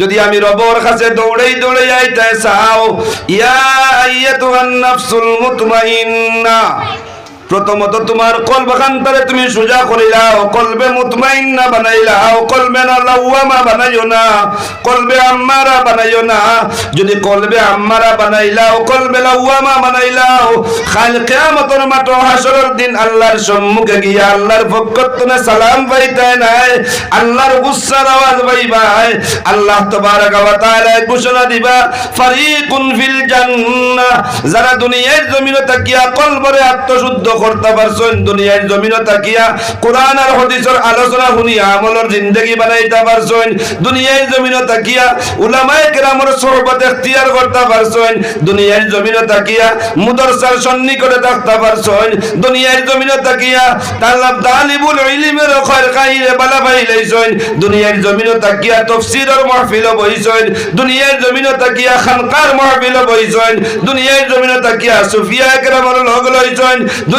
যদি আমি রবর কাছে দৌড়েই দৌড়ে যাইতে চাও ইয়া আইয়াতুহান নাফসুল মুতমাইন্না। প্রথমত তোমার কলব খান্তরে তুমি সোজা করিলাও কলবে মুতমাইন্না বানাইলাও কলবে না লাউয়ামা বানাইও না, কলবে আম্মারা বানাইও না। যদি কলবে আম্মারা বানাইলাও কলবে লাউয়ামা বানাইলাও খাল কিয়ামতের মাঠ হাসরের দিন আল্লাহর সম্মুখে গিয়া আল্লাহর পক্ষতনে সালাম পাইতে নাই, আল্লাহর গুসার আওয়াজ পাইবাই। আল্লাহ তাবারক ওয়া তাআলা ঘোষণা দিবা, ফারিকুন ফিল জান্নাহ, যারা দুনিয়ার জমিনে তাকিয়া কলবরে আত্মশুদ্ধ করতে পারছেন দুনিয়ার জমিনে তাকিয়া কোরআন আর হাদিসের আলোচনা শুনিয়া আমলের জিন্দেগি বানাইতে পারছেন দুনিয়ার জমিনে তাকিয়া উলামায়ে কেরামের সোহবত ইখতিয়ার করতে পারছেন দুনিয়ার জমিনে তাকিয়া মুদরসার সন্নিকটে থাকতে পারছেন দুনিয়ার জমিনে তাকিয়া তাল্লাব তালিবুল ইলমের খয়র কাহিরে বালা পাইলাইছেন দুনিয়ার জমিনে তাকিয়া তাফসীরের মাহফিল বইছেন দুনিয়ার জমিনে তাকিয়া খানকার মাহফিল বইছেন দুনিয়ার জমিনে তাকিয়া সুফিয়া কেরামের লগ লইছেন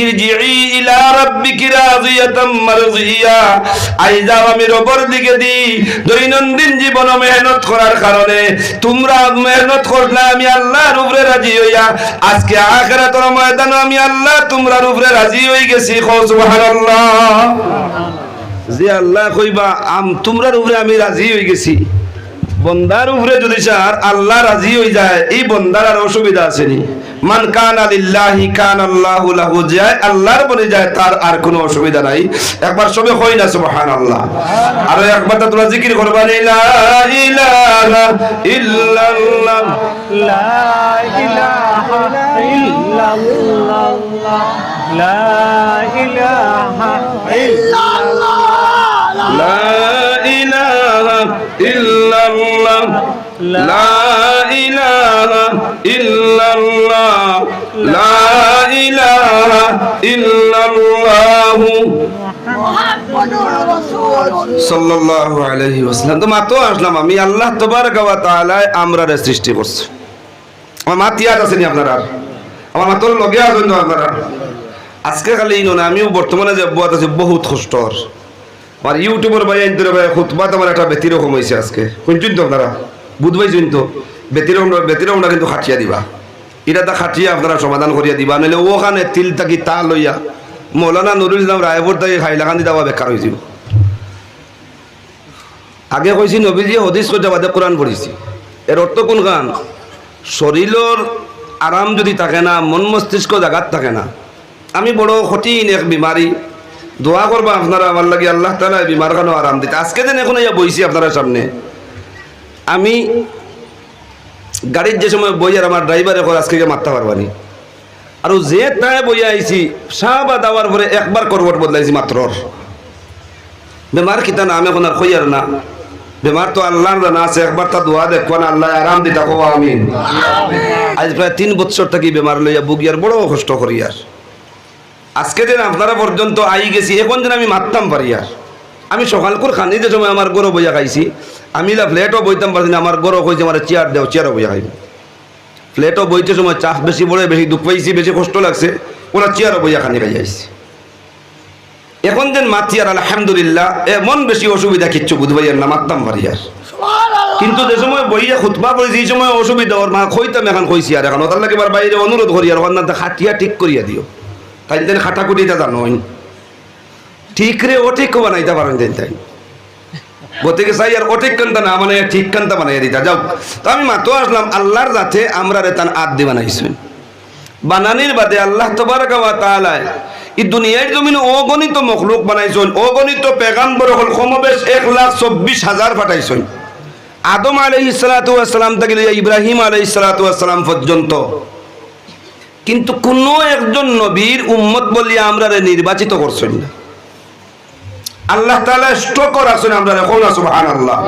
ইরজিই ইলা রাব্বিকি রাযিয়াতাম মারযিয়া আই যাও আমি রবর দিকে দি দৈনন্দিন জীবন মেহনত করার কারণে তোমরা মেহনত করলে আমি আল্লাহর উপরে রাজি হইয়া। আজকে আখিরাতের ময়দানে আমি আল্লাহ তোমরা উপরে রাজি হই গেছি, কও সুবহানাল্লাহ। যে আল্লাহ কইবা, আম তোমরার উপরে আমি রাজি হই গেছি। বন্দার উপরে যদি চার আল্লাহ রাজি হয়ে যায় এই বন্দার আর অসুবিধা আসেনি। মান কান আলিল্লাহি কান আল্লাহ লাহু যায় আল্লাহর বলে যায় তার আর কোনো অসুবিধা নাই। একবার সবে হয় না সুবহানাল্লাহ। আর একবার তো তোমরা জিকির করবা লা ইলাহা ইল্লাল্লাহ। লা ইলাহা ইল্লাল্লাহ। লা ইলাহা ইল্লাল্লাহ লা ইল্লাল্লাহ লা ইলাহা আমি। আল্লাহ তাবারক ওয়া তাআলা সৃষ্টি করছে। আমার মা তিয়াদ আছেনি আপনারা? আমার মাত্র লগে আছেন আপনারা? আজকে খালি ইনো না, আমিও বর্তমানে যে বহুত কষ্টর আমার ইউটিউবের ভাই আইনতে ভাই খুতবাত আমার একটা ব্যতিরকম হয়েছে আজকে। শুনছেন তো আপনারা? বুধবাই শুন তো? ব্যতিরকম ব্যতিরকমটা কিন্তু খাটিয়া দিবা। এটা তা খাটিয়া আপনারা সমাধান করিয়া দিবা। নইলে ওখানে তিল থাকি তা লইয়া মৌলানা নুরুল ইসলাম রায়পুর থেকে হাইলাকান্দি দাবা বেকার হয়েছিল আগে কইছি, নবীজি হদিস করতে বাদে কোরআন পড়িছি। এর অর্থ কোন গান? শরীরের আরাম যদি থাকে না, মন মস্তিষ্ক জাগাত থাকে না। আমি বড় কঠিন এক বিমারি দোয়া করবা আপনারা, আমার লাগে আল্লাহ তালা বিমার খানো আরাম দিতে। আজকে দিন এখন ইয়া বইছি আপনারা সামনে। আমি গাড়ির যে সময় বই আর আমার ড্রাইভার এখন আজকে মারতে পারবানি। আর যে তাই বই আইছি শাহবাদ দেওয়ার পরে একবার করবট বদলাইছি মাত্র বেমার কিতা না আমি এখন আর কই আর না। বেমার তো আল্লাহর জানা আছে, একবার তা দোয়া দেখো না, আল্লাহ আরাম দিতা কো আমিন। আজ প্রায় তিন বছর থাকি বেমার লইয়া বুগিয়ার বড় কষ্ট করি আর। আজকে দিন আপনারা পর্যন্ত আই গেছি এখন দিন আমি মারতাম পারি আর। আমি সকালকুর খানিতে সময় আমার গরো বইয়া খাইছি। আমি লা ফ্ল্যাটও বইতাম পারছি না আমার গরো কইছে আমার চেয়ার দেও চেয়ারও বইয়া খাইব। ফ্ল্যাটও বইতে সময় চাপ বেশি পড়ে বেশি দুঃখ পাইছি বেশি কষ্ট লাগছে ওরা চেয়ারও বইয়া খানি খাই আইছি। এখন দিন মাতি আর আলহামদুলিল্লাহ এমন বেশি অসুবিধা কিচ্ছু বুধবাই আর না মারতাম পারি আর। কিন্তু যে সময় বইয়া খুতবা করে যে সময় অসুবিধা ওর মা কইতাম এখন কইছি আর এখন তার লাগে বাইরে অনুরোধ করি আর ওখান খাটিয়া ঠিক করিয়া দিও। তাই তেন খাটা কুটিটা জানো ঠিক রে ও ঠিক বানাইতে পারেন তেন তাই। গতিকে চাই আর অঠিক কান্তা না মানে ঠিক কান্তা বানাইয়া দিতা। যাও, তো আমি মাতো আসলাম, আল্লাহর যাতে আমরা রে তান আদ বানাইছেন বানানির বাদে আল্লাহ তবারক ওয়া তাআলা এই দুনিয়ার জমিনে অগণিত মখলুক বানাইছেন, অগণিত পেগাম্বর হল সমবেশ এক লাখ চব্বিশ হাজার পাঠাইছেন। আদম ওয়াস সালাম থেকে ইব্রাহিম আলাইহিস সালাতু ওয়াস পর্যন্ত কিন্তু কোনো একজন নবীর উম্মত বলিয়া আমরা নির্বাচিত করছেন না। আল্লাহ তাআলা স্টকর আছেন আমরা এখন সুবহানাল্লাহ।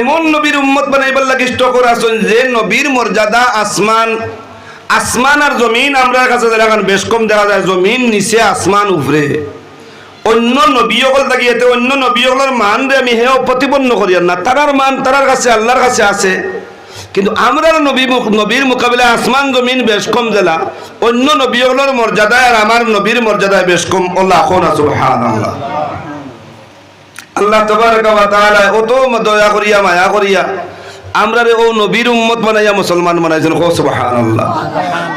এমন নবীর উম্মত বানাইবার লাগে স্টকর আছেন যে নবীর মর্যাদা আসমান আসমান আর জমিন আমরা কাছে এখন বেশ কম দেখা যায়, জমিন নিচে, আসমান উপরে। অন্য নবীসকল থাকি এতে, অন্য নবীসকলের মান রে আমি হেও প্রতিপন্ন করি না। তারার মান তারার কাছে, আল্লাহর কাছে আছে। কিন্তু আমরা নবী নবীর মোকাবিলায় আসমান জমিন বেশ কম জেলা। অন্য নবীসকলের মর্যাদায় আর আমার নবীর মর্যাদায় বেশ কম। আল্লাহ আল্লাহ তাআলা অত দয়া করিয়া, মায়া করিয়া আমরা ও নবীর উম্মত বানাইয়া মুসলমান বানাইছেন। ও সুবহানাল্লাহ।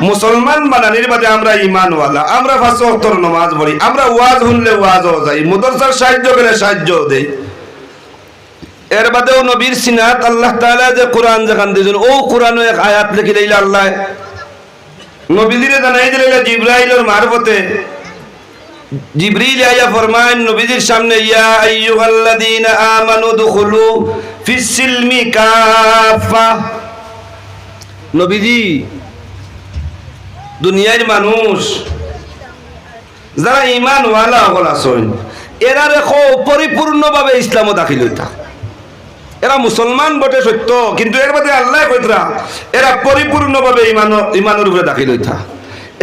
মুসলমান বানানির বাদে আমরা ঈমানওয়ালা। আমরা ওয়াক্তর নামাজ পড়ি। আমরা ওয়াজ শুনলে ওয়াজও যাই। মুদরসার সাহায্য করে সাহায্য দেই। এর বাদেও নবীর সিনাত আল্লাহ তাআলা যে কোরআন যেখান দিয়েছেন, ও কোরআনে এক আয়াত লিখে দিল আল্লাহ। নবীজিরে জানাই দিলে জিব্রাইলের মারফতে জিবরিল আয়া ফরমান নবীজির সামনে, ইয়া আইয়ুহাল্লাযীনা আমানু দুখুলু ফিস সিলমি কাফা নবীজি, দুনিয়ার মানুষ, যারা ইমান ওয়ালা হল আসেন এরা রেখো পরিপূর্ণভাবে ইসলামও দাখিল হইতা। এরা মুসলমান বটে সত্য, কিন্তু এর মধ্যে আল্লাহ কইতরা, এরা পরিপূর্ণভাবে ইমান, ইমানের উপরে দাখিল হইতা।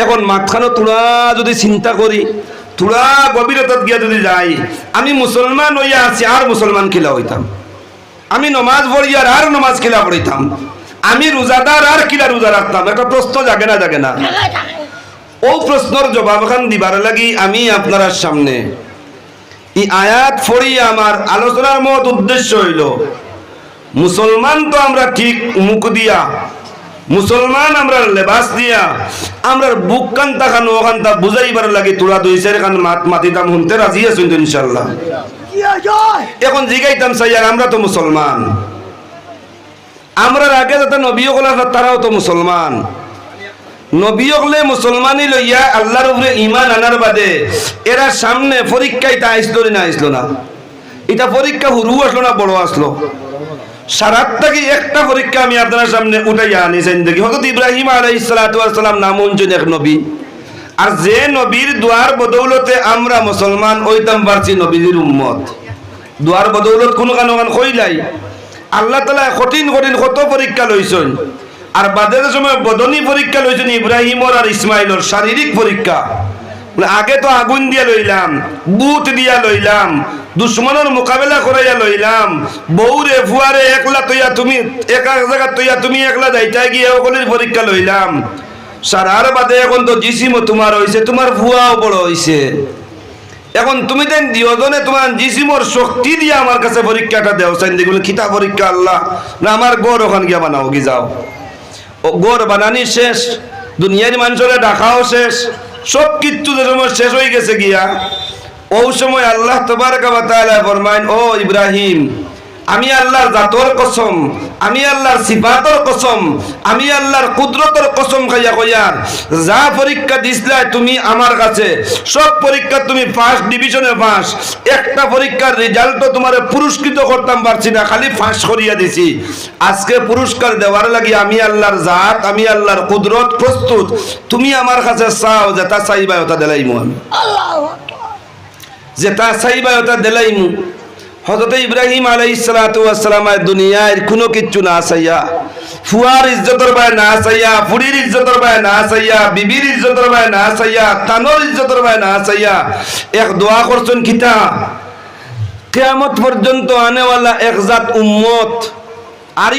এখন মাঝখানে তোরা যদি চিন্তা করি তোরা গভীরতাত গিয়া যদি যাই, আমি মুসলমান হইয়া আছি, আর মুসলমান কিলা হইতাম। আমি নমাজ পড়ি আর নমাজ কিলা পড়িতাম। আমি রোজাদার আর কিলা রোজা রাখতাম। একটা প্রশ্ন জাগে না জাগে না? ও প্রশ্নর জবাব খান দিবার লাগি আমি আপনার সামনে। এই আয়াত ফড়ি আমার আলোচনার মত উদ্দেশ্য হইল মুসলমান তো আমরা ঠিক মুখ দিয়া, মুসলমান আমরা লেবাস দিয়া আমরা বুক কান্তা খান ওখানটা বুঝাইবার লাগে তোরা দুই চার খান মাত মাতিতাম শুনতে রাজি আছেন তো ইনশাল্লাহ এখন জিগাইতাম সাইয়ার আমরা তো মুসলমান। আমরা আগে যাতে নবী হল তারাও তো মুসলমান। নবী হলে মুসলমানি লইয়া আল্লাহর উপরে ইমান আনার বাদে এরা সামনে পরীক্ষা এটা আইসলো না আইসলো না। এটা পরীক্ষা হুরু আসলো না, বড় আসলো। সারাত থেকে একটা পরীক্ষা আমি আপনার সামনে উঠাইয়া আনিছেন দেখি হজরত ইব্রাহিম আলাইহিস সালাতু ওয়াস সালাম নাম অঞ্জন এক নবী। আর যে নবীর দুয়ার বদৌলতে আমরা মুসলমান ওইতাম পারছি নবীর উম্মত। দুয়ার বদৌলত কোনো কানো কান কইলাই আল্লাহ তালা কঠিন কঠিন কত পরীক্ষা লইছেন। আর বাদের সময় বদনী পরীক্ষা লইছেন ইব্রাহিমর আর ইসমাইলর শারীরিক পরীক্ষা। আগে তো আগুন দিয়া লইলাম, বুট দিয়া লইলাম, দুশ্মনের মোকাবেলা করাইয়া লইলাম। বউরে ফুয়ারে একলা তৈয়া তুমি, একা জায়গা তৈয়া তুমি একলা যাইতা গিয়ে সকলের পরীক্ষা লইলাম। সারার বাদে এখন তো জিসিমও তোমার হইছে, তোমার ফুয়াও বড় হইছে। এখন তুমি দেন দিওজনে তোমার জিসিমর শক্তি দিয়ে আমার কাছে পরীক্ষাটা দেও চাইন দেখুন খিতা পরীক্ষা, আল্লাহ? না, আমার গড় ওখান গিয়া বানাও কি যাও ও গড় বানানি শেষ, দুনিয়ার মানুষের ডাকাও শেষ। সব কিচ্ছু যে সময় শেষ হয়ে গেছে গিয়া। ও সময় আল্লাহ তবারকা কাবা তালা ফরমাইন ও ইব্রাহিম আমি আল্লাহর জাতর কসম, আমি আল্লাহর সিফাতর কসম, আমি আল্লাহর কুদরতর কসম খাইয়া কইয়ার যা পরীক্ষা দিছিলা তুমি আমার কাছে সব পরীক্ষা তুমি ফার্স্ট ডিভিশনে পাস একটা পরীক্ষার রেজাল্টও তোমার পুরস্কৃত করতাম পারছি না, খালি ফাঁস করিয়া দিছি। আজকে পুরস্কার দেওয়ার লাগি আমি আল্লাহর জাত, আমি আল্লাহর কুদরত প্রস্তুত। তুমি আমার কাছে চাও যে তা চাইবা ওটা দিলাইমু আমি। যেটা চাইবা ওটা দিলাইমু। হজরত ইব্রাহিম আলাই সালাতামের দুনিয়ায় কোনো কিচ্ছু না চাইয়া ফুয়ার ইজ্জতর বায় না চাইয়া ফুড়ির ইজ্জতর বায় না চাইয়া বিবির ইজ্জতর বায় না চাইয়া তানোর ইজ্জতর বায় না চাইয়া এক দোয়া করছেন খিতা কেয়ামত পর্যন্ত আনেওয়ালা এক জাত উম্মত, আর